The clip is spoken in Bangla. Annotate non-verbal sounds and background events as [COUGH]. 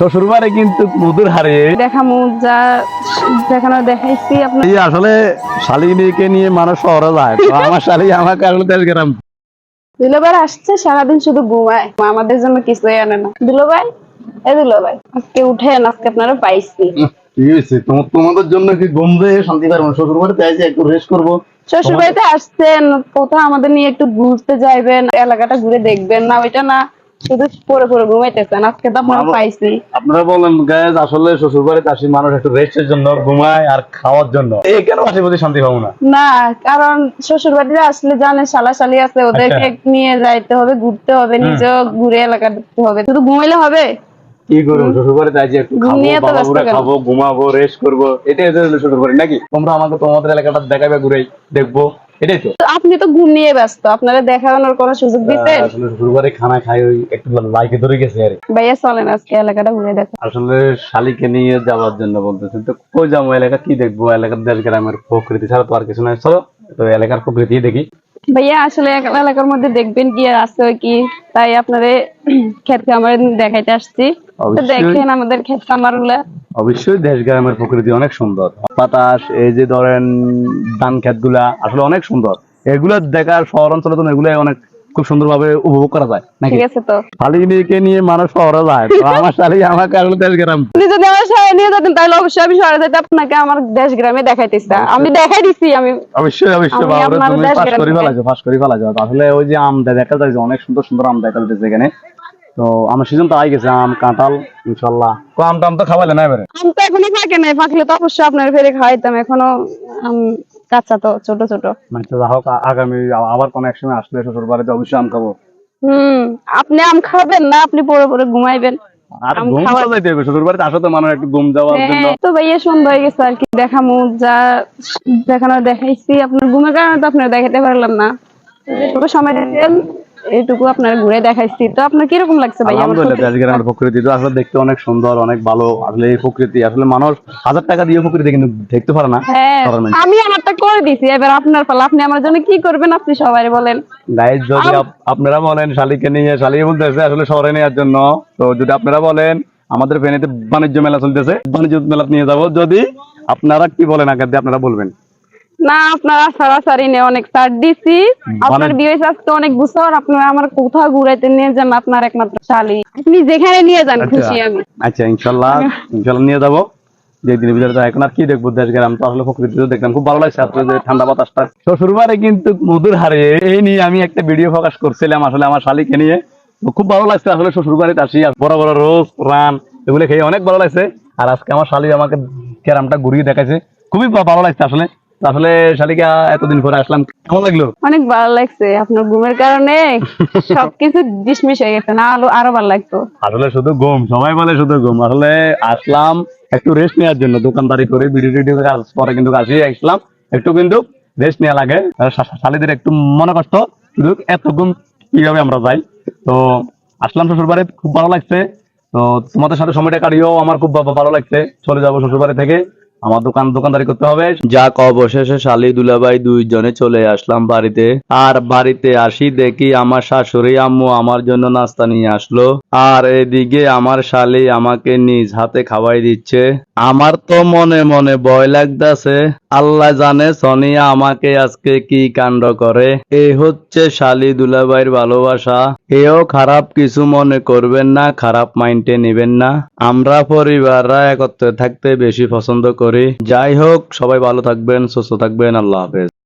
শ্বশুর বাড়ি কিন্তু মধুর হারে। দেখামু যা দেখানো দেখাইছি আপনার। এই আসলে শালিনীকে নিয়ে মানুষ শহরে যায় তো আমার শালি আমাকে আসলে দেশ গ্রাম। দুলোবার আসছে সারাদিন শুধু ঘুমায়। আমাদের জন্য কিছুই আনে না। দুলোভাই? এ দুলোভাই আজকে উঠেন আজকে আপনারা পাইছি। কি হয়েছে? তোমার তোমাদের জন্য কি ঘুম দিয়ে শান্তি পারব শ্বশুর বাড়িতে আইসি একটু রেস্ট করব। শ্বশুর বাড়িতে আসছেন কোথাও আমাদের নিয়ে একটু ঘুরতে যাইবেন এলাকাটা ঘুরে দেখবেন। না ওইটা না শুধু পরে পরে ঘুমাইতেছেন আজকে তো আপনারা পাইছি। আপনারা বলেন গ্যাস আসলে শ্বশুর বাড়িতে আসি মানুষ একটু রেস্টের জন্য ঘুমায় আর খাওয়ার জন্য। এই কেন আসি বলতে শান্তি পাবো না? না কারণ শ্বশুর বাড়িতে আসলে জানে শালা শালি আছে ওদেরকে নিয়ে যাইতে হবে ঘুরতে হবে নিজেও ঘুরে এলাকা দেখতে হবে। শুধু ঘুমাইলে হবে? কি করব শ্বশুর বাড়িতে আইসি একটু খাব ঘুমাবো রেস্ট করব এটাই শ্বশুর বাড়ি নাকি? তোমরা আমাকে তোমাদের এলাকাটা দেখাবে ঘুরে দেখব। এটাই তো। তো আপনি তো ঘুম নিয়ে ব্যস্ত আপনারা দেখানোর কোনো সুযোগ দিতেন? আসলে শ্বশুর বাড়ি খানা খাই ওই একটু লাইকে ধরে গেছে আর। ভাইয়া চলেন আজকে এলাকাটা ঘুরে দেখো। আসলে শালিকে নিয়ে যাওয়ার জন্য বলতেছেন তো কই যাব এলাকা কি দেখব? এলাকার দেশ গ্রামের প্রকৃতি ছাড়া তো আর কিছু নাই। চলো তো এলাকার প্রকৃতি দেখি। ভাইয়া আসলে এলাকার মধ্যে দেখবেন কি আছে কি তাই আপনাদের ক্ষেত খামার দেখাইতে আসছি। দেখেন আমাদের ক্ষেত খামারগুলা। অবশ্যই দেশ গ্রামের প্রকৃতি অনেক সুন্দর। বাতাস এই যে ধরেন ধান ক্ষেতগুলা আসলে অনেক সুন্দর। এগুলো দেখার শহর অঞ্চলে তো এগুলো অনেক খুব সুন্দর ভাবে উপভোগ করা যায় নাকি? ঠিক আছে তো। শালিনীকে নিয়ে মানুষ শহরে যায় তো আমার শালি আমাকে আসলে দেশ গ্রাম আপনি যদি আমার শহরে নিয়ে যেতেন তাহলে অবশ্যই আমি শহরে যেতে আপনাকে আমার দেশ গ্রামে দেখাইতেছি আমি দেখাই দিছি আমি অবশ্যই অবশ্যই আপনার তুমি পাস করে ফেলাছো পাস করে ফেলাছো আসলে ওই যে আম দেখা যাচ্ছে অনেক সুন্দর সুন্দর আম দেখা যাচ্ছে এখানে। তো আমার সিজন তো আই গেছে আম কাঁঠাল ইনশাল্লাহ তো আম টাম তো খাওয়ালে না এবারে? আম তো এখনও পাকে নাই পাকলে তো অবশ্যই আপনার ফেরে খাওয়াইতাম এখনও আম কাঁচা তো ছোট ছোট। মানে তো হোক আগামী আবার কোন এক সময় আসলে শ্বশুর বাড়িতে অবশ্যই আম খাব। হুম আপনি আম খাবেন না আপনি পরে পরে ঘুমাইবেন। আর ঘুম খাওয়া- তো যাইতে হবে শ্বশুর বাড়িতে আসো তো মানুষ একটু ঘুম যাওয়ার জন্য। হ্যাঁ, তো ভাইয়া সন্ধ্যা হয়ে গেছে আর কি দেখামু যা দেখানো দেখাইছি। আপনার ঘুমের কারণে তো আপনার দেখাতে পারলাম না। সময় দিয়েছেন এইটুকু আপনার ঘুরে দেখাইছি। তো আপনার কীরকম লাগছে আমার আলহামদুলিল্লাহ? দেশ গ্রামের প্রকৃতি তো আসলে দেখতে অনেক সুন্দর অনেক ভালো। আসলে এই প্রকৃতি আসলে মানুষ হাজার টাকা দিয়ে প্রকৃতি কিন্তু দেখতে পারে না। হ্যাঁ আমি আমারটা করে দিছি। এবার আপনার পালা আপনি আমার জন্য কি করবেন আপনি সবাই বলেন। গাইজ যদি আপনারা বলেন শালিকে নিয়ে শালি বলতেছে আসলে শহরে নেওয়ার জন্য। তো যদি আপনারা বলেন আমাদের ফেনীতে বাণিজ্য মেলা চলতেছে। বাণিজ্য মেলা নিয়ে যাব। যদি আপনারা কি বলেন আগে আপনারা বলবেন। না আপনারা সারাসারি নিয়ে অনেক ছাড় দিছি। আপনার মানে- বিয়ে আজকে অনেক বছর আপনারা আমার কোথাও ঘুরাইতে নিয়ে যান আপনার একমাত্র শালি। আপনি যেখানে নিয়ে যান খুশি আমি। আচ্ছা ইনশাল্লাহ ইনশাল্লাহ নিয়ে যাব। যে ভিতরে তো এখন আর কি দেখব দেশ গ্রাম তো আসলে প্রকৃতি দেখলাম। খুব ভালো লাগছে আসলে যে ঠান্ডা বাতাসটা। শ্বশুর কিন্তু মধুর হারে এই নিয়ে আমি একটা ভিডিও প্রকাশ করছিলাম আসলে আমার শালিকে নিয়ে। খুব ভালো লাগছে আসলে শ্বশুর বাড়িতে আসি বড় বড় রোজ রান এগুলো খেয়ে অনেক ভালো লাগছে। আর আজকে আমার শালি আমাকে ক্যারামটা ঘুরিয়ে দেখাইছে। খুবই ভালো লাগছে আসলে। তো আসলে শালিকা এতদিন পরে আসলাম। কেমন লাগল? অনেক ভালো লাগছে। আপনার ঘুমের কারণে [LAUGHS] সবকিছু ডিসমিস হয়ে গেছে না আলো আরও ভালো লাগতো। আসলে শুধু ঘুম সবাই বলে শুধু ঘুম। আসলে আসলাম একটু রেস্ট নেওয়ার জন্য দোকানদারি করে ভিডিও টিডিও করে আস- পরে কিন্তু আসি আসলাম। একটু কিন্তু রেস্ট নেওয়া লাগে। শালিদের একটু মনে কষ্ট কিন্তু এত ঘুম কীভাবে আমরা যাই তো আসলাম শ্বশুর বাড়ি খুব ভালো লাগছে। তো তোমাদের সাথে সময়টা কাটিয়েও আমার খুব ভালো লাগছে। চলে যাব শ্বশুর বাড়ি থেকে। আমার দোকান দোকানদারি করতে হবে। যাক অবশেষে শালি দুলাভাই দুইজনে চলে আসলাম বাড়িতে। আর বাড়িতে আসি দেখি আমার শাশুড়ি আম্মু আমার জন্য নাস্তা নিয়ে আসলো। আর এদিকে আমার শালি আমাকে নিজ হাতে খাওয়াই দিচ্ছে। আমার তো মনে মনে ভয় লাগতাছে। আল্লাহ জানে সনিয়া আমাকে আজকে কি কাণ্ড করে। এ হচ্ছে শালি দুলাভাইয়ের ভালোবাসা। এও খারাপ কিছু মনে করবেন না, খারাপ মাইন্ডে নেবেন না। আমরা পরিবাররা একত্রে থাকতে বেশি পছন্দ করি। যাই হোক, সবাই ভালো থাকবেন, সুস্থ থাকবেন, আল্লাহ হাফেজ।